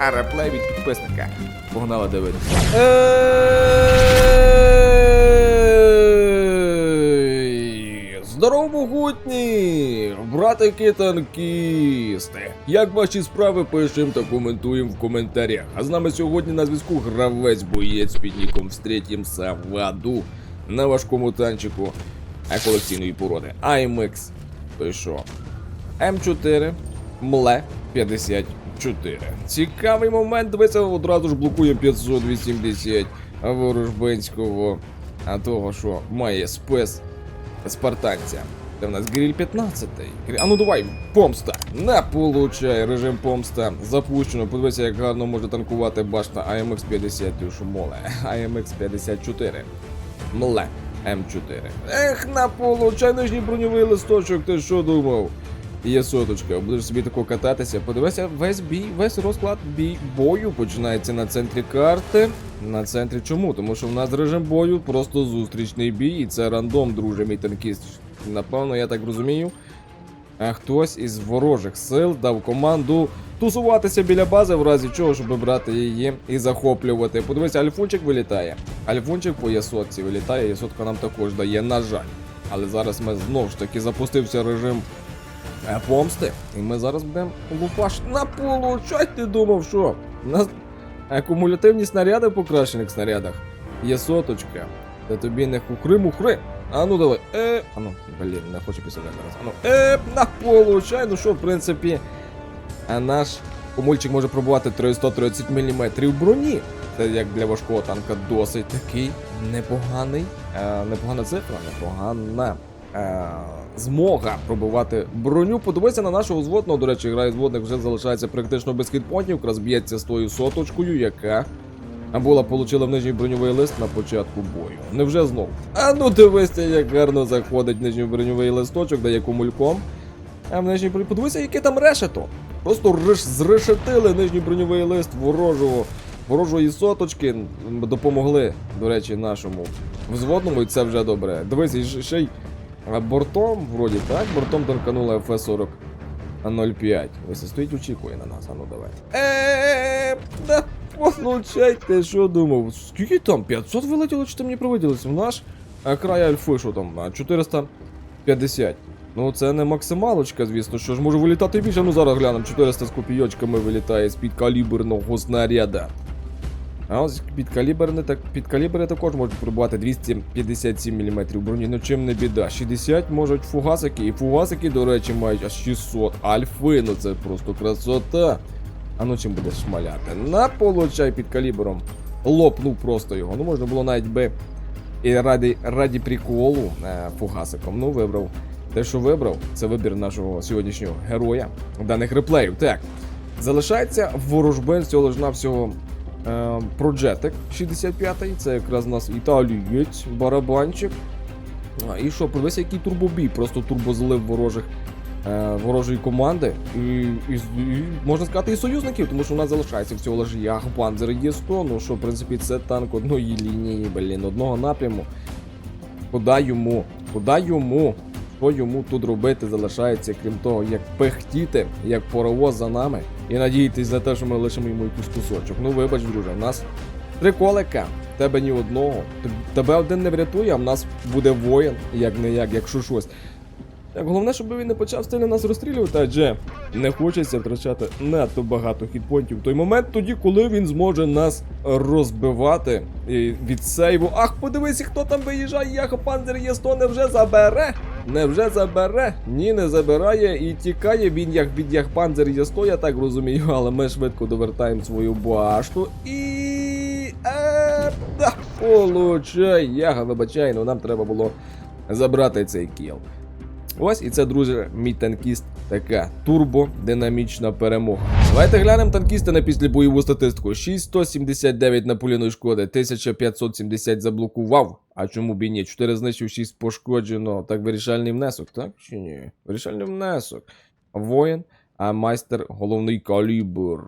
а від підписника. Погнали дивитися. Здорово, могутні! Братики танкісти! Як ваші справи пишемо та коментуємо в коментарях. А з нами сьогодні на зв'язку гравець боєць під ніком Встретімся в аду на важкому танчику е, колекційної породи IMX. Що? М4 Мле 54. Цікавий момент, дивися, одразу ж блокуємо 580 ворожбинського, а того, що має спец спартанця. Це в нас гриль 15. А ну давай, помста! Не получай, режим помста запущено. Подивися, як гарно може танкувати башта AMX 50, ти що моле. AMX 54. Мле М4. Ех, на получай нижній броньовий листочок, ти що думав? Є соточка, будеш собі тако кататися. Подивися, весь бій, весь розклад бій бою починається на центрі карти. На центрі чому? Тому що в нас режим бою просто зустрічний бій, і це рандом, друже, мій танкіст. Напевно, я так розумію. А хтось із ворожих сил дав команду тусуватися біля бази, в разі чого, щоб брати її і захоплювати. Подивися, альфунчик вилітає. Альфунчик по ясотці вилітає, ясотка нам також дає, на жаль. Але зараз ми знову ж таки запустився режим помсти, і ми зараз будемо лупаш на получать, ти думав, що? У нас акумулятивні снаряди в покращених снарядах. Є соточка. Та тобі не хухри-мухри. А ну давай. Е. А ну, блін, не хочу після зараз. А ну, е, на получай. Ну що, в принципі, а наш комульчик може пробувати 330 мм броні. Це як для важкого танка досить такий непоганий. Е, непогана цифра, непогана. Е, змога пробивати броню. Подивися на нашого зводного. До речі, грає зводник вже залишається практично без хітпонтів. Якраз б'ється з тою соточкою, яка була получила в нижній броньовий лист на початку бою. Невже знов? А ну дивися, як гарно заходить нижній броньовий листочок, дає кумульком. А в нижній бронь... Подивися, яке там решето. Просто реш... зрешетили нижній броньовий лист ворожого. Ворожої соточки допомогли, до речі, нашому взводному, і це вже добре. Дивись, ще й бортом, вроді так, бортом танканула ФС-40 05. Ось стоїть, очікує на нас, а ну давай. Еee, да получай, що думав? Скільки там? 500 вилетіло, чи ти мені привиділося? В наш а, край альфи, що там? А, 450. Ну це не максималочка, звісно, що ж може вилітати більше. Ну зараз глянемо, 400 з копійочками вилітає з під каліберного снаряда. А ось підкаліберне так підкалібри також можуть пробувати 257 мм броні. Ну чим не біда. 60 можуть фугасики, і фугасики, до речі, мають аж 600 альфи. Ну це просто красота. А ну чим будеш шмаляти? На получай під калібром. Лопнув просто його. Ну можна було навіть би і раді, раді приколу е, фугасиком. Ну вибрав. Те, що вибрав, це вибір нашого сьогоднішнього героя даних реплеїв. Так. Залишається ворожбин цього ж навсього Проджетик 65-й. Це якраз у нас італієць, барабанчик. І що, подивися, який турбобій, просто турбозлив ворожих. е, Ворожої команди і, і, і можна сказати і союзників, тому що у нас залишається всього лише ях Панзер є 100 ну що в принципі це танк одної лінії, блін, одного напряму. Куди йому? Куди йому? Що йому тут робити залишається, крім того, як пехтіти, як паровоз за нами, і надіятись за те, що ми лишимо йому якийсь кусочок. Ну вибач, друже, в нас три колика, тебе ні одного. Тебе один не врятує, а в нас буде воїн, як не як, якщо щось. Так, головне, щоб він не почав сильно нас розстрілювати, адже не хочеться втрачати надто багато хітпонтів в той момент, тоді, коли він зможе нас розбивати і від сейву. Ах, подивись, хто там виїжджає, Яха Панзер є 100 невже забере? Невже забере? Ні, не забирає і тікає він як від Яхпанзер є 100, я так розумію, але ми швидко довертаємо свою башту і. Е, да, получай, яга, вибачай, ну нам треба було забрати цей кіл. Ось і це, друзі, мій танкіст. Така турбодинамічна перемога. Давайте глянемо танкіста на післябойову статистику. 6179 на поліної шкоди, 1570 заблокував. А чому б і ні? 4 знищив, 6 пошкоджено. Так, вирішальний внесок, так чи ні? Вирішальний внесок. Воїн, а майстер головний калібр.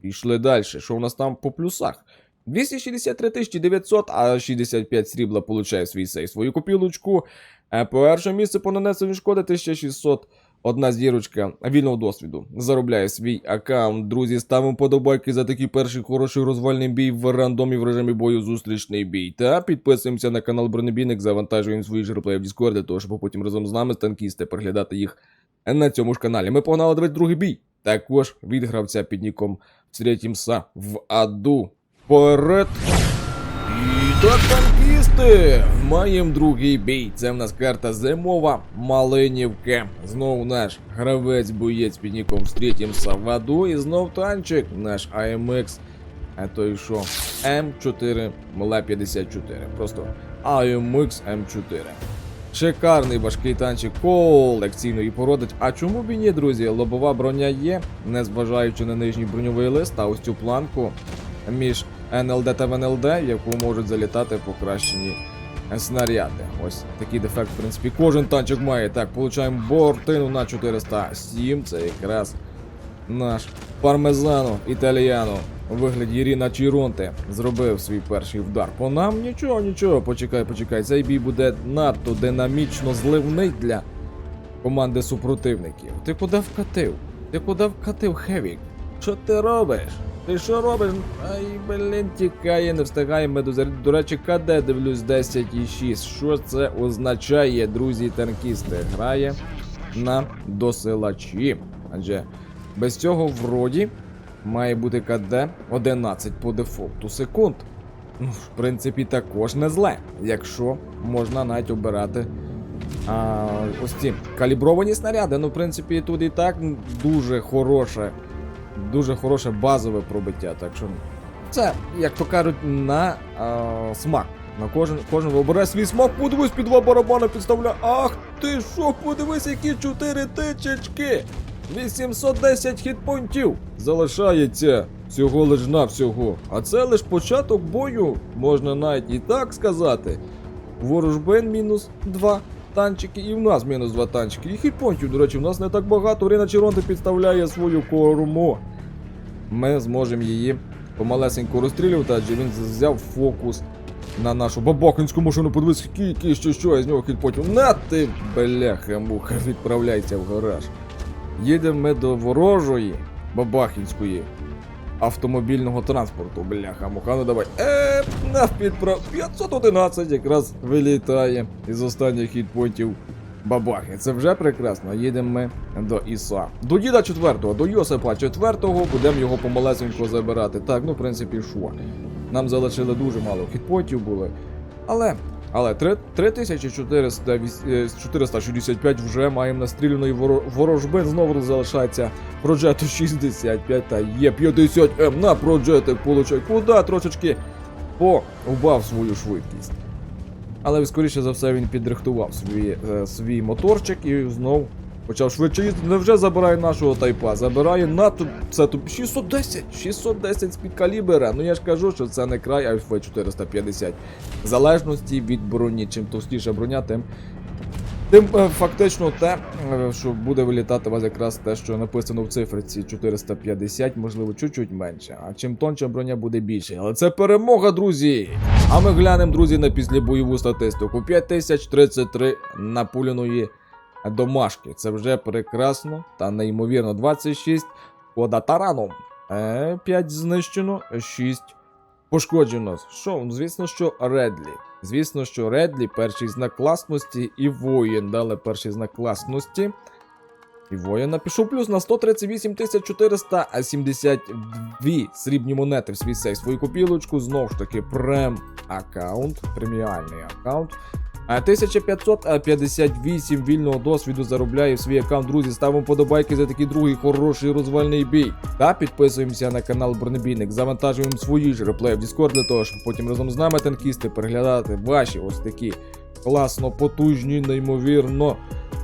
Пішли далі. Що у нас там по плюсах? 263 900, а 65 срібла получає свій сей свою копілочку. Е, Перше місце по нанесенню шкоди 1600 Одна зірочка вільного досвіду. Заробляє свій аккаунт. Друзі, ставимо подобайки за такий перший хороший розвальний бій в рандомі в режимі бою зустрічний бій. Та підписуємося на канал Бронебійник, завантажуємо свої ж реплеї в Discord, того, щоб потім разом з нами танкісти переглядати їх на цьому ж каналі. Ми погнали дивитися другий бій. Також від гравця під ніком Сретімса в аду. Вперед! І так, танкісти! Маємо другий бій. Це в нас карта зимова Малинівка. Знову наш гравець-боєць під ніком Стрітімса в аду. І знов танчик, наш AMX. А то і що? М4 Мла 54. Просто AMX М4. Шикарний важкий танчик колекційної породи. А чому б і ні, друзі? Лобова броня є, незважаючи на нижній броньовий лист, а ось цю планку між НЛД та ВНЛД, в яку можуть залітати покращені снаряди. Ось такий дефект, в принципі, кожен танчик має. Так, получаємо бортину на 407. Це якраз наш пармезано італіано у вигляді Ріна Чіронте зробив свій перший вдар. По нам нічого, нічого, почекай, почекай. Цей бій буде надто динамічно зливний для команди супротивників. Ти куди вкатив? Ти куди вкатив Хевік? Що ти робиш? Ти що робиш? Ай, блін, тікає, не встигає медузаряд. До речі, КД дивлюсь 10 і 6. Що це означає, друзі танкісти? Грає на досилачі. Адже без цього вроді має бути КД 11 по дефолту секунд. Ну, в принципі, також не зле, якщо можна навіть обирати а, ось ці калібровані снаряди. Ну, в принципі, тут і так дуже хороше, дуже хороше базове пробиття. Так що це, як то кажуть, на а, смак. На кожен кожен вибере свій смак, подивись під два барабани підставляє. Ах ти що, подивись, які чотири тичечки! 810 хітпонтів залишається всього лиш навсього. А це лиш початок бою, можна навіть і так сказати. Ворожбен мінус 2 танчики, і в нас мінус 2 танчики. І хітпонтів, до речі, в нас не так багато. Рина Чіронте підставляє свою корму. Ми зможемо її помалесенько розстрілювати, адже він взяв фокус на нашу бабахинську машину. Подивись, скільки, що, що, я з нього хітпонтів. На ти, бляха, муха, відправляйся в гараж. Їдемо ми до ворожої Бабахінської автомобільного транспорту. Бляха, муха, ну давай. Е, на підправ 511 якраз вилітає із останніх хітпонтів Бабахи. Це вже прекрасно. Їдемо ми до Іса. До діда 4-го, до Йосипа 4-го, будемо його помалесенько забирати. Так, ну в принципі, що. Нам залишили дуже мало хітпонтів були. Але але 3465 вже маємо настріляної ворожби. Знову залишається Проджету 65 та є 50М на проджетик получай. Куди трошечки поубав свою швидкість. Але скоріше за все він підрихтував свій, е, свій моторчик і знов почав швидше їздити. Не вже забирає нашого тайпа, забирає НАТО. Це тут 610, 610 з-під калібера. Ну я ж кажу, що це не край Альфа 450. В залежності від броні. Чим товстіша броня, тим. Тим е, фактично те, е, що буде вилітати у вас якраз те, що написано в цифриці 450, можливо, чуть-чуть менше. А чим тонча броня буде більше. Але це перемога, друзі! А ми глянемо, друзі, на післябойову статистику. 5033 напуляної домашки. Це вже прекрасно та неймовірно. 26 кода тараном. 5 знищено, 6 пошкоджено. Що? Звісно, що Редлі. Звісно, що Редлі перший знак класності і воїн дали перший знак класності. І воїн напішов плюс на 138 472 срібні монети в свій сейф. Свою копілочку, знову ж таки, прем аккаунт, преміальний аккаунт. А 1558 вільного досвіду заробляє в свій аккаунт. Друзі, ставимо подобайки за такий другий хороший розвальний бій. Та підписуємося на канал Бронебійник, завантажуємо свої ж реплеї в Discord для того, щоб потім разом з нами танкісти переглядати ваші ось такі класно потужні, неймовірно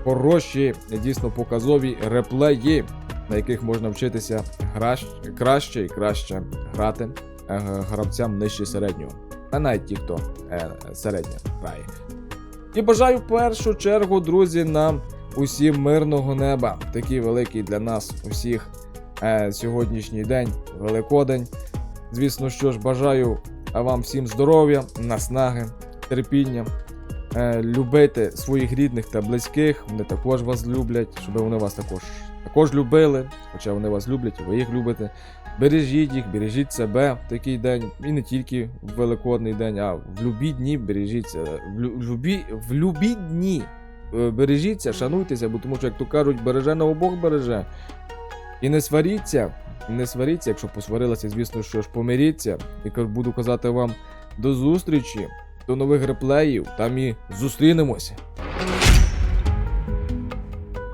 хороші, дійсно показові реплеї, на яких можна вчитися граш- краще і краще грати е, гравцям нижче середнього. А навіть ті, хто е, середньо грає. І бажаю в першу чергу, друзі, нам усім мирного неба. Такий великий для нас усіх е, сьогоднішній день, Великодень. Звісно, що ж, бажаю вам всім здоров'я, наснаги, терпіння, е, любити своїх рідних та близьких. Вони також вас люблять, щоб вони вас також, також любили. Хоча вони вас люблять, ви їх любите. Бережіть їх, бережіть себе в такий день, і не тільки в Великодний день, а в любі дні бережіться. В, лю- в, любі, в любі дні е, бережіться, шануйтеся, бо тому що, як то кажуть, береже на обох береже. І не сваріться, не сваріться, якщо посварилися, звісно, що ж помиріться. І буду казати вам до зустрічі, до нових реплеїв, там і зустрінемося.